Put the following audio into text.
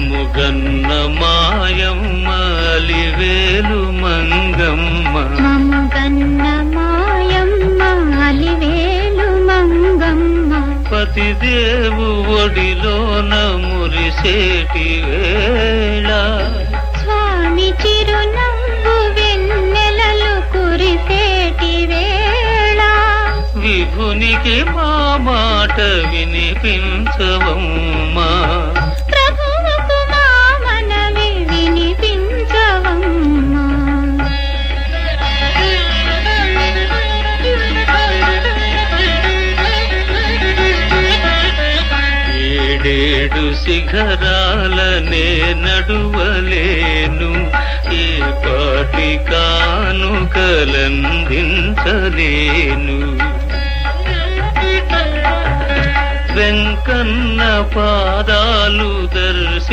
మముగన్న మాయమ్మ అలివేలు మంగమ్మ మముగన్న మాయమ్మ అలివేలు మంగమ్మ పతిదేవు ఒడిలోన మురిసేటి వేళ స్వామి చిరునవ్వు వెన్నెలలు కురిసేటి వేళ విభునికి మా మాట వినిపించవమ్మా. ఏడు శిఖరాలనే నడువలేను. ఏ పాటి కానుకలందించలేను. వెంకన్న పాదాలు దర్శి